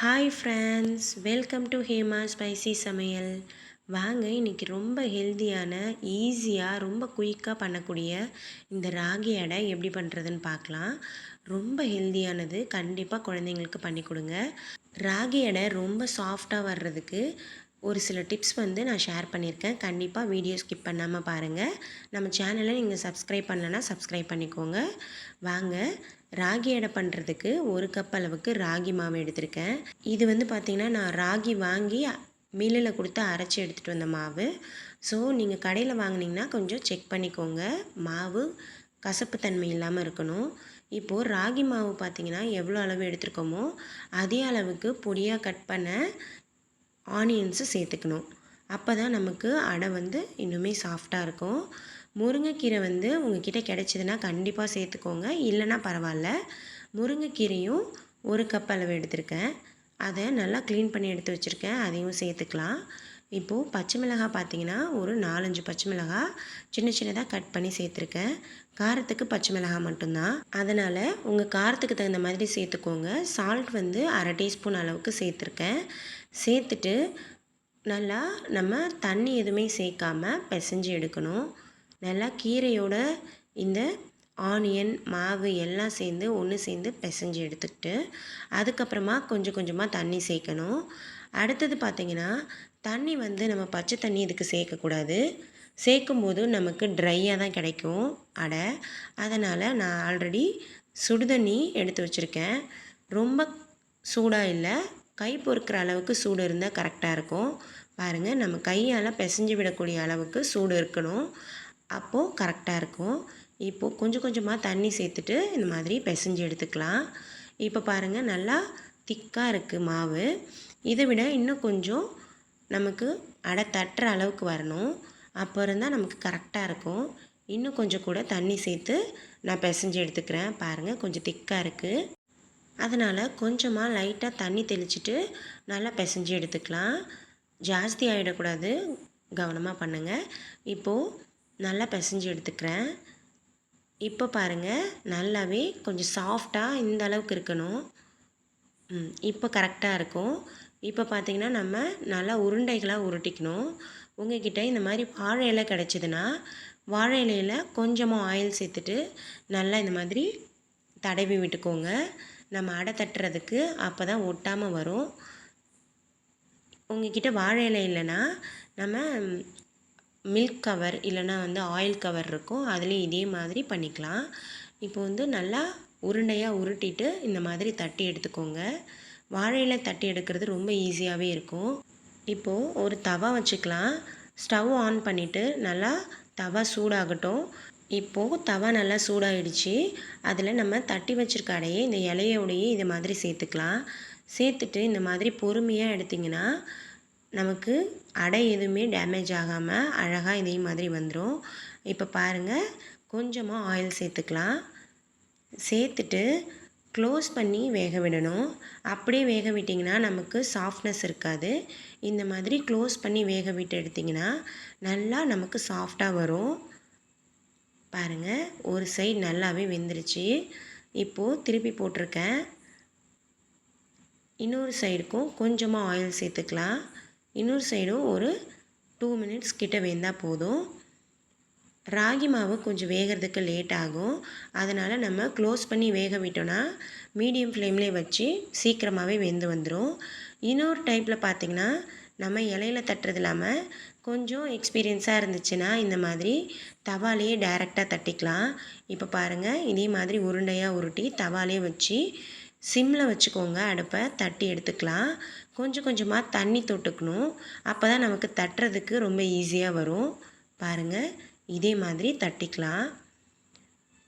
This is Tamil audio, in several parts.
Hi friends welcome to Hema spicy சமையல் வாங்க இன்றைக்கி ரொம்ப ஹெல்த்தியான ஈஸியாக ரொம்ப குயிக்காக பண்ணக்கூடிய இந்த ராகி அடை எப்படி பண்ணுறதுன்னு பார்க்கலாம். ரொம்ப ஹெல்த்தியானது கண்டிப்பாக குழந்தைங்களுக்கு பண்ணி கொடுங்க. ராகி அடை ரொம்ப சாஃப்டாக வர்றதுக்கு ஒரு சில டிப்ஸ் வந்து நான் ஷேர் பண்ணியிருக்கேன். கண்டிப்பாக வீடியோ ஸ்கிப் பண்ணாமல் பாருங்கள் நம்ம சேனலை நீங்கள் சப்ஸ்கிரைப் பண்ணலைன்னா சப்ஸ்கிரைப் பண்ணிக்கோங்க. வாங்க ராகி அடை பண்ணுறதுக்கு ஒரு கப் அளவுக்கு ராகி மாவு எடுத்திருக்கேன். இது வந்து பார்த்திங்கன்னா நான் ராகி வாங்கி மில்லில் கொடுத்து அரைச்சி எடுத்துகிட்டு வந்த மாவு. ஸோ நீங்கள் கடையில் வாங்கினீங்கன்னா கொஞ்சம் செக் பண்ணிக்கோங்க. மாவு கசப்புத்தன்மை இல்லாமல் இருக்கணும். இப்போது ராகி மாவு பார்த்திங்கன்னா எவ்வளோ அளவு எடுத்துருக்கோமோ அதே அளவுக்கு பொடியாக கட் பண்ண ஆனியன்ஸு சேர்த்துக்கணும். அப்போ தான் நமக்கு அடை வந்து இன்னுமே சாஃப்டாக இருக்கும். முருங்கைக்கீரை வந்து உங்ககிட்ட கிடைச்சிதுன்னா கண்டிப்பாக சேர்த்துக்கோங்க. இல்லைன்னா பரவாயில்ல. முருங்கைக்கீரையும் ஒரு கப் அளவு எடுத்திருக்கேன். அதை நல்லா க்ளீன் பண்ணி எடுத்து வச்சுருக்கேன். அதையும் சேர்த்துக்கலாம். இப்போது பச்சை மிளகாய் பார்த்தீங்கன்னா ஒரு நாலஞ்சு பச்சை மிளகாய் சின்ன சின்னதாக கட் பண்ணி சேர்த்துருக்கேன். காரத்துக்கு பச்சை மிளகாய் மட்டும்தான். அதனால் உங்கள் காரத்துக்கு தகுந்த மாதிரி சேர்த்துக்கோங்க. சால்ட் வந்து அரை டீஸ்பூன் அளவுக்கு சேர்த்துருக்கேன். சேர்த்துட்டு நல்லா நம்ம தண்ணி எதுவுமே சேர்க்காம பிசைஞ்சு எடுக்கணும். நல்லா கீரையோட இந்த ஆனியன் மாவு எல்லாம் சேர்ந்து ஒன்று சேர்ந்து பிசைஞ்சு எடுத்துக்கிட்டு அதுக்கப்புறமா கொஞ்சம் கொஞ்சமாக தண்ணி சேர்க்கணும். அடுத்தது பார்த்திங்கன்னா தண்ணி வந்து நம்ம பச்சை தண்ணி இதுக்கு சேர்க்கக்கூடாது? சேர்க்கும்போது நமக்கு ட்ரையாக தான் கிடைக்கும் அடை. அதனால் நான் ஆல்ரெடி சுடுதண்ணி எடுத்து வச்சுருக்கேன். ரொம்ப சூடாக இல்லை. கை பொறுக்கிற அளவுக்கு சூடு இருந்தால் கரெக்டாக இருக்கும். பாருங்கள் நம்ம கையால் பிசைஞ்சு விடக்கூடிய அளவுக்கு சூடு இருக்கணும். அப்போது கரெக்டாக இருக்கும். இப்போது கொஞ்சம் கொஞ்சமாக தண்ணி சேர்த்துட்டு இந்த மாதிரி பிசைஞ்சு எடுத்துக்கலாம். இப்போ பாருங்கள் நல்லா திக்காக இருக்குது மாவு. இதை விட இன்னும் கொஞ்சம் நமக்கு அடை தட்டுற அளவுக்கு வரணும். அப்போ இருந்தால் நமக்கு கரெக்டாக இருக்கும். இன்னும் கொஞ்சம் கூட தண்ணி சேர்த்து நான் பிசைஞ்சு எடுத்துக்கிறேன். பாருங்கள் கொஞ்சம் திக்காக இருக்குது அதனால் கொஞ்சமாக லைட்டாக தண்ணி தெளிச்சிட்டு நல்லா பிசைஞ்சு எடுத்துக்கலாம். ஜாஸ்தி ஆகிடக்கூடாது கவனமாக பண்ணுங்கள் இப்போது நல்லா பிசைஞ்சு எடுத்துக்கிறேன். இப்போ பாருங்கள் நல்லாவே கொஞ்சம் சாஃப்டாக இந்த அளவுக்கு இருக்கணும். ம் இப்போ கரெக்டாக இருக்கும். இப்போ பார்த்திங்கன்னா நம்ம நல்லா உருண்டைகளாக உருட்டிக்கணும். உங்ககிட்ட இந்த மாதிரி வாழை இலை கிடச்சிதுன்னா வாழை இலையில் கொஞ்சமாக ஆயில் சேர்த்துட்டு நல்லா இந்த மாதிரி தடவி விட்டுக்கோங்க. நம்ம அடை தட்டுறதுக்கு அப்போ தான் ஒட்டாமல் வரும். உங்ககிட்ட வாழை இலை இல்லைன்னா நம்ம மில்க் கவர் இல்லைனா வந்து ஆயில் கவர் இருக்கும். அதுலேயும் இதே மாதிரி பண்ணிக்கலாம். இப்போ வந்து நல்லா உருண்டையாக உருட்டிட்டு இந்த மாதிரி தட்டி எடுத்துக்கோங்க. வாழையில தட்டி எடுக்கிறது ரொம்ப ஈஸியாகவே இருக்கும். இப்போது ஒரு தவா வச்சுக்கலாம். ஸ்டவ் ஆன் பண்ணிவிட்டு நல்லா தவா சூடாகட்டும். இப்போது தவா நல்லா சூடாகிடுச்சு அதில் நம்ம தட்டி வச்சுருக்க அடையே இந்த இலையோடையே இது மாதிரி சேர்த்துக்கலாம். சேர்த்துட்டு இந்த மாதிரி பொறுமையாக எடுத்திங்கன்னா நமக்கு அடை எதுவுமே டேமேஜ் ஆகாமல் அழகாக இதே மாதிரி வந்துடும் இப்போ பாருங்கள் கொஞ்சமாக ஆயில் சேர்த்துக்கலாம். சேர்த்துட்டு க்ளோஸ் பண்ணி வேக விடணும். அப்படியே வேக விட்டிங்கன்னா நமக்கு சாஃப்ட்னஸ் இருக்காது. இந்த மாதிரி க்ளோஸ் பண்ணி வேக விட்டு எடுத்திங்கன்னா நல்லா நமக்கு சாஃப்டாக வரும். பாருங்கள் ஒரு சைடு நல்லாவே வெந்துருச்சு. இப்போது திருப்பி போட்டிருக்கேன். இன்னொரு சைடுக்கும் கொஞ்சமாக ஆயில் சேர்த்துக்கலாம். இன்னொரு சைடும் ஒரு டூ மினிட்ஸ் கிட்ட வெந்தால் போதும். ராகி மாவு கொஞ்சம் வேகிறதுக்கு லேட் ஆகும். அதனால் நம்ம க்ளோஸ் பண்ணி வேக விட்டோன்னா மீடியம் ஃப்ளேம்லேயே வச்சு சீக்கிரமாகவே வெந்து வந்துடும் இன்னொரு டைப்பில் பார்த்திங்கன்னா நம்ம இலையில தட்டுறது இல்லாமல் கொஞ்சம் எக்ஸ்பீரியன்ஸாக இருந்துச்சுன்னா இந்த மாதிரி தவாலேயே டைரெக்டாக தட்டிக்கலாம். இப்போ பாருங்கள் இதே மாதிரி உருண்டையாக உருட்டி தவாலே வச்சு சிம்மில் வச்சுக்கோங்க. அடுப்பை தட்டி எடுத்துக்கலாம். கொஞ்சம் கொஞ்சமாக தண்ணி தொட்டுக்கணும். அப்போ தான் நமக்கு தட்டுறதுக்கு ரொம்ப ஈஸியாக வரும். பாருங்கள் இதே மாதிரி தட்டிக்கலாம்.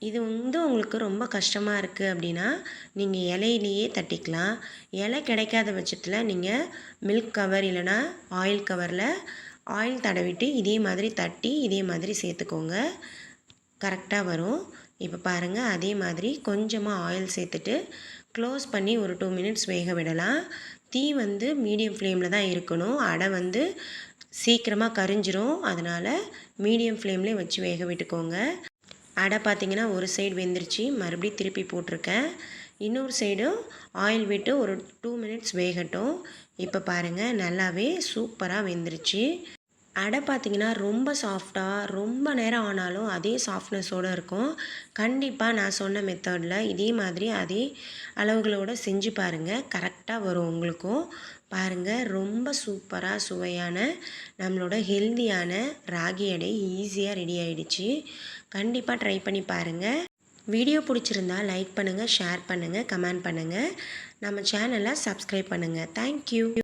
இது வந்து உங்களுக்கு ரொம்ப கஷ்டமாக இருக்குது அப்படின்னா நீங்கள் இலையிலேயே தட்டிக்கலாம். இலை கிடைக்காத பட்சத்தில் நீங்கள் மில்க் கவர் இல்லைனா ஆயில் கவரில் ஆயில் தடவிட்டு இதே மாதிரி தட்டி இதே மாதிரி சேர்த்துக்கோங்க. கரெக்டாக வரும். இப்போ பாருங்கள் அதே மாதிரி கொஞ்சமாக ஆயில் சேர்த்துட்டு க்ளோஸ் பண்ணி ஒரு டூ மினிட்ஸ் வேக விடலாம். தீ வந்து மீடியம் ஃப்ளேமில் தான் இருக்கணும். அடை வந்து சீக்கிரமாக கரிஞ்சிரும். அதனால் மீடியம் ஃப்ளேம்லேயே வச்சு வேக விட்டுக்கோங்க. அடை பார்த்திங்கன்னா ஒரு சைடு வெந்துருச்சு. மறுபடியும் திருப்பி போட்டிருக்கேன். இன்னொரு சைடும் ஆயில் விட்டு ஒரு டூ மினிட்ஸ் வேகட்டும். இப்போ பாருங்கள் நல்லாவே சூப்பராக வெந்துருச்சு. அடை பார்த்திங்கன்னா ரொம்ப சாஃப்டாக ரொம்ப நேரம் ஆனாலும் அதே சாஃப்ட்னஸோடு இருக்கும். கண்டிப்பாக நான் சொன்ன மெத்தடில் இதே மாதிரி அதே அளவுகளோடு செஞ்சு பாருங்கள் கரெக்டாக வரும் உங்களுக்கும். பாருங்கள் ரொம்ப சூப்பராக சுவையான நம்மளோட ஹெல்தியான ராகி அடை ஈஸியாக ரெடி ஆகிடுச்சு கண்டிப்பாக ட்ரை பண்ணி பாருங்கள் வீடியோ பிடிச்சிருந்தா லைக் பண்ணுங்கள் ஷேர் பண்ணுங்கள் கமெண்ட் பண்ணுங்கள் நம்ம சேனலை சப்ஸ்கிரைப் பண்ணுங்கள் தேங்க்யூ